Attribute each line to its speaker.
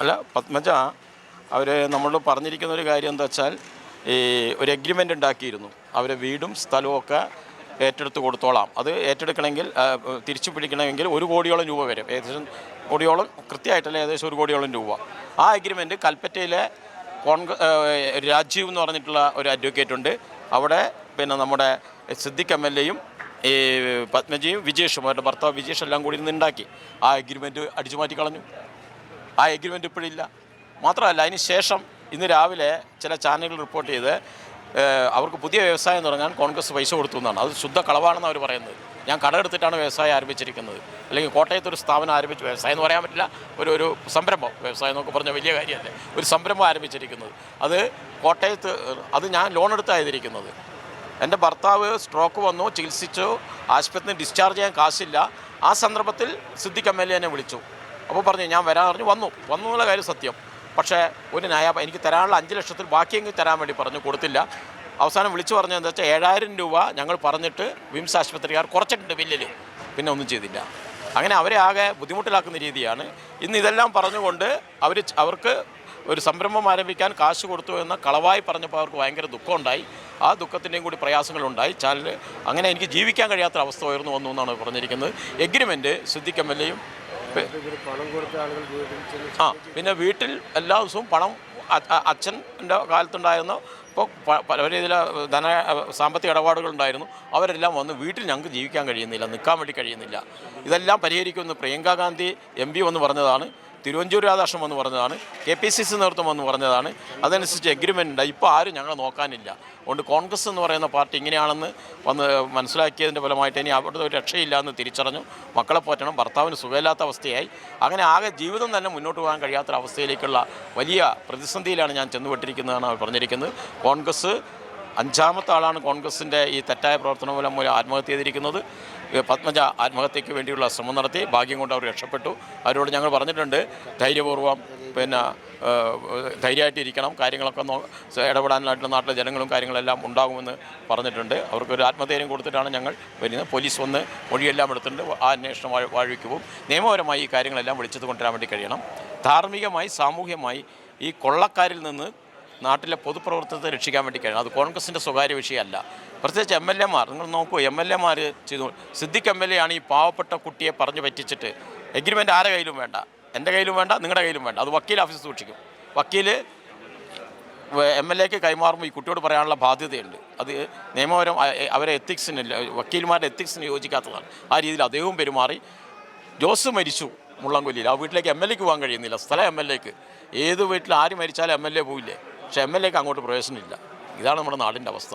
Speaker 1: അല്ല പത്മജ അവർ നമ്മളോട് പറഞ്ഞിരിക്കുന്ന ഒരു കാര്യം എന്താ വെച്ചാൽ ഈ ഒരു എഗ്രിമെന്റ് ഉണ്ടാക്കിയിരുന്നു. അവരെ വീടും സ്ഥലവും ഒക്കെ ഏറ്റെടുത്ത് കൊടുത്തോളാം. അത് ഏറ്റെടുക്കണമെങ്കിൽ തിരിച്ചു പിടിക്കണമെങ്കിൽ ഒരു കോടിയോളം രൂപ വരും. ഏകദേശം കോടിയോളം കൃത്യമായിട്ടല്ല ഏകദേശം ഒരു കോടിയോളം രൂപ. ആ എഗ്രിമെന്റ് കൽപ്പറ്റയിലെ കോൺഗ്രസ് രാജീവ് എന്ന് പറഞ്ഞിട്ടുള്ള ഒരു അഡ്വക്കേറ്റ് ഉണ്ട്. അവിടെ പിന്നെ നമ്മുടെ സിദ്ദിഖ് എം എൽ എയും ഈ പത്മജിയും വിജേഷും അവരുടെ ഭർത്താവ് വിജേഷ് എല്ലാം കൂടി ഇരുന്ന് ഉണ്ടാക്കി. ആ എഗ്രിമെന്റ് അടിച്ചു മാറ്റി കളഞ്ഞു ആ എഗ്രിമെന്റ് ഇപ്പോഴില്ല. മാത്രമല്ല അതിന് ശേഷം ഇന്ന് രാവിലെ ചില ചാനലുകൾ റിപ്പോർട്ട് ചെയ്ത് അവർക്ക് പുതിയ വ്യവസായം തുടങ്ങാൻ കോൺഗ്രസ് പൈസ കൊടുത്തു എന്നാണ്. അത് ശുദ്ധ കളവാണെന്ന് അവർ പറയുന്നത്. ഞാൻ കടമെടുത്തിട്ടാണ് വ്യവസായം ആരംഭിച്ചിരിക്കുന്നത്. അല്ലെങ്കിൽ കോട്ടയത്ത് ഒരു സ്ഥാപനം ആരംഭിച്ച് വ്യവസായം എന്ന് പറയാൻ പറ്റില്ല. ഒരു ഒരു സംരംഭം വ്യവസായം എന്നൊക്കെ പറഞ്ഞ വലിയ കാര്യമല്ലേ. ഒരു സംരംഭം ആരംഭിച്ചിരിക്കുന്നത്. അത് കോട്ടയത്ത് അത് ഞാൻ ലോൺ എടുത്തായിരിക്കുന്നത്. എന്റെ ഭർത്താവ് സ്ട്രോക്ക് വന്നു ചികിത്സിച്ചു ആശുപത്രിയിൽ ഡിസ്ചാർജ് ചെയ്യാൻ കാശില്ല. ആ സന്ദർഭത്തിൽ സിദ്ദിഖ് എം എൽ എന്നെ വിളിച്ചു. അപ്പോൾ പറഞ്ഞു ഞാൻ വരാൻ പറഞ്ഞു വന്നു. വന്നു എന്നുള്ള കാര്യം സത്യം. പക്ഷേ ഒരു ന്യായ എനിക്ക് തരാനുള്ള അഞ്ച് ലക്ഷത്തിൽ ബാക്കിയെങ്കിൽ തരാൻ വേണ്ടി പറഞ്ഞു കൊടുത്തില്ല. അവസാനം വിളിച്ചു പറഞ്ഞത് എന്താ വെച്ചാൽ ഏഴായിരം രൂപ ഞങ്ങൾ പറഞ്ഞിട്ട് വിംസ് ആശുപത്രിക്കാർ കുറച്ചിട്ടുണ്ട് ബില്ലിൽ. പിന്നെ ഒന്നും ചെയ്തില്ല. അങ്ങനെ അവരെ ആകെ ബുദ്ധിമുട്ടിലാക്കുന്ന രീതിയാണ്. ഇന്ന് ഇതെല്ലാം പറഞ്ഞുകൊണ്ട് അവർ അവർക്ക് ഒരു സംരംഭം ആരംഭിക്കാൻ കാശ് കൊടുത്തു എന്ന കളവായി പറഞ്ഞപ്പോൾ അവർക്ക് ഭയങ്കര ദുഃഖമുണ്ടായി. ആ ദുഃഖത്തിന്റെയും കൂടി പ്രയാസങ്ങളുണ്ടായി. ചാനൽ അങ്ങനെ എനിക്ക് ജീവിക്കാൻ കഴിയാത്ത അവസ്ഥ ഉയർന്നു വന്നു എന്നാണ് പറഞ്ഞിരിക്കുന്നത്. എഗ്രിമെന്റ് എം എൽ എയും ആ പിന്നെ വീട്ടിൽ എല്ലാ ദിവസവും പണം അച്ഛന്റെ കാലത്തുണ്ടായിരുന്ന. ഇപ്പോൾ പല രീതിയിൽ ധന സാമ്പത്തിക ഇടപാടുകളുണ്ടായിരുന്നു അവരെല്ലാം വന്ന് വീട്ടിൽ ഞങ്ങൾക്ക് ജീവിക്കാൻ കഴിയുന്നില്ല നിൽക്കാൻ വേണ്ടി കഴിയുന്നില്ല. ഇതെല്ലാം പരിഹരിക്കുമെന്ന് പ്രിയങ്ക ഗാന്ധി എം പി വന്ന് പറഞ്ഞതാണ്. തിരുവഞ്ചൂർ രാധാകൃഷ്ണൻ വന്ന് പറഞ്ഞതാണ് കെ പി സി സി നേതൃത്വം വന്ന് പറഞ്ഞതാണ്. അതനുസരിച്ച് എഗ്രിമെന്റ് ഉണ്ട്. ഇപ്പോൾ ആരും ഞങ്ങളെ നോക്കാനില്ല. അതുകൊണ്ട് കോൺഗ്രസ് എന്ന് പറയുന്ന പാർട്ടി ഇങ്ങനെയാണെന്ന് വന്ന് മനസ്സിലാക്കിയതിന്റെ ഫലമായിട്ട് ഇനി അവിടുത്തെ ഒരു രക്ഷയില്ല എന്ന് തിരിച്ചറിഞ്ഞു. മക്കളെ പോറ്റണം. ഭർത്താവിന് സുഖമില്ലാത്ത അവസ്ഥയായി. അങ്ങനെ ആകെ ജീവിതം തന്നെ മുന്നോട്ട് പോകാൻ കഴിയാത്തൊരവസ്ഥയിലേക്കുള്ള വലിയ പ്രതിസന്ധിയിലാണ് ഞാൻ ചെന്നുപെട്ടിരിക്കുന്നതെന്നാണ് പറഞ്ഞിരിക്കുന്നത്. കോൺഗ്രസ് അഞ്ചാമത്തെ ആളാണ് കോൺഗ്രസിന്റെ ഈ തെറ്റായ പ്രവർത്തനം മൂലം മൂലം ആത്മഹത്യ ചെയ്തിരിക്കുന്നത്. പത്മജ ആത്മഹത്യയ്ക്ക് വേണ്ടിയുള്ള ശ്രമം നടത്തി ഭാഗ്യം കൊണ്ട് അവർ രക്ഷപ്പെട്ടു. അവരോട് ഞങ്ങൾ പറഞ്ഞിട്ടുണ്ട് ധൈര്യപൂർവം പിന്നെ ധൈര്യമായിട്ടിരിക്കണം കാര്യങ്ങളൊക്കെ ഇടപെടാനായിട്ട് നാട്ടിലെ ജനങ്ങളും കാര്യങ്ങളെല്ലാം ഉണ്ടാകുമെന്ന് പറഞ്ഞിട്ടുണ്ട്. അവർക്കൊരു ആത്മധൈര്യം കൊടുത്തിട്ടാണ് ഞങ്ങൾ വരുന്നത്. പോലീസ് വന്ന് മൊഴിയെല്ലാം എടുത്തിട്ടുണ്ട്. ആ അന്വേഷണം വാഴ- വാഴിക്കുകയും നിയമപരമായി ഈ കാര്യങ്ങളെല്ലാം വിളിച്ചത് കൊണ്ടുവരാൻ വേണ്ടി കഴിയണം. ധാർമ്മികമായി സാമൂഹ്യമായി ഈ കൊള്ളക്കാരിൽ നിന്ന് നാട്ടിലെ പൊതുപ്രവർത്തനത്തെ രക്ഷിക്കാൻ വേണ്ടി കഴിയണം. അത് കോൺഗ്രസിന്റെ സ്വകാര്യ വിഷയമല്ല. പ്രത്യേകിച്ച് എം എൽ എമാർ നിങ്ങൾ നോക്കൂ എം എൽ എമാർ ചെയ്തു. സിദ്ദിഖ് എം എൽ എ ആണ് ഈ പാവപ്പെട്ട കുട്ടിയെ പറഞ്ഞു പറ്റിച്ചിട്ട് എഗ്രിമെന്റ് ആരുടെ കയ്യിലും വേണ്ട? എന്റെ കയ്യിലും വേണ്ട നിങ്ങളുടെ കയ്യിലും വേണ്ട. അത് വക്കീൽ ഓഫീസ് സൂക്ഷിക്കും. വക്കീൽ എം എൽ എക്ക് കൈമാറുമ്പോൾ ഈ കുട്ടിയോട് പറയാനുള്ള ബാധ്യതയുണ്ട്. അത് നിയമപരം അവരെ എത്തിക്സിന് വക്കീൽമാരുടെ എത്തിക്സിന് യോജിക്കാത്തതാണ്. ആ രീതിയിൽ അദ്ദേഹവും പെരുമാറി. ജോസ് മരിച്ചു മുള്ളംകൊല്ലിയിൽ. ആ വീട്ടിലേക്ക് എം എൽ എക്ക് പോകാൻ കഴിയുന്നില്ല. സ്ഥലം എം എൽ എക്ക്. ഏത് വീട്ടിൽ ആര് മരിച്ചാലും എം എൽ എ പോയില്ലേ പക്ഷേ എം എൽ എക്ക് അങ്ങോട്ട് പ്രവേശനമില്ല. ഇതാണ് നമ്മുടെ നാടിന്റെ അവസ്ഥ.